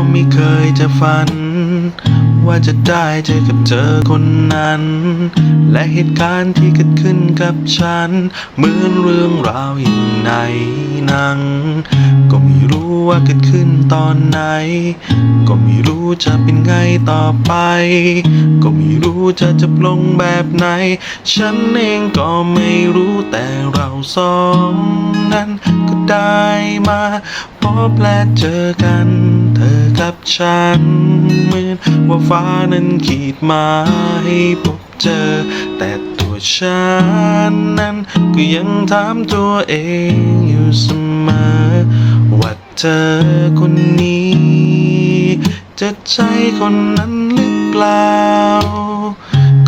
ก็ไม่เคยจะฝัน ว่าจะได้เจอกับเธอคนนั้น และเหตุการณ์ที่เกิดขึ้นกับฉัน เหมือนเรื่องราวอย่างในหนัง ก็ไม่รู้ว่าเกิดขึ้นตอนไหน ก็ไม่รู้จะเป็นไงต่อไป ก็ไม่รู้จะจบลงแบบไหน ฉันเองก็ไม่รู้แต่เราสองนั้นก็ได้มา บและเจอกัน เธอกับฉันเหมือนว่าฟ้านั้นขีดมาให้พบเจอ แต่ตัวฉันนั้นก็ยังถามตัวเองอยู่เสมอ ว่าเธอคนนี้ จะใช่คนนั้นหรือเปล่า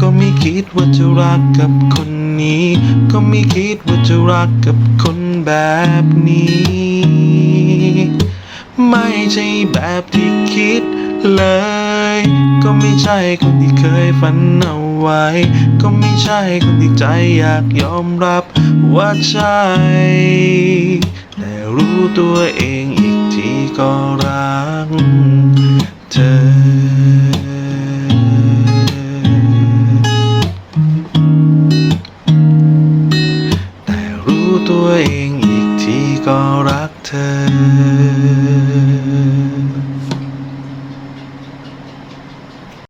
ก็ไม่คิดว่าจะรักกับคนนี้ ก็ไม่คิดว่าจะรักกับคน แบบนี้ ไม่ใช่แบบที่คิดเลย ก็ไม่ใช่คนที่เคยฝันเอาไว้ ก็ไม่ใช่คนที่ใจอยากยอมรับว่าใช่แต่รู้ตัวเองอีกทีก็รักเธอแต่รู้ตัวเอง กทีก็รักเธอ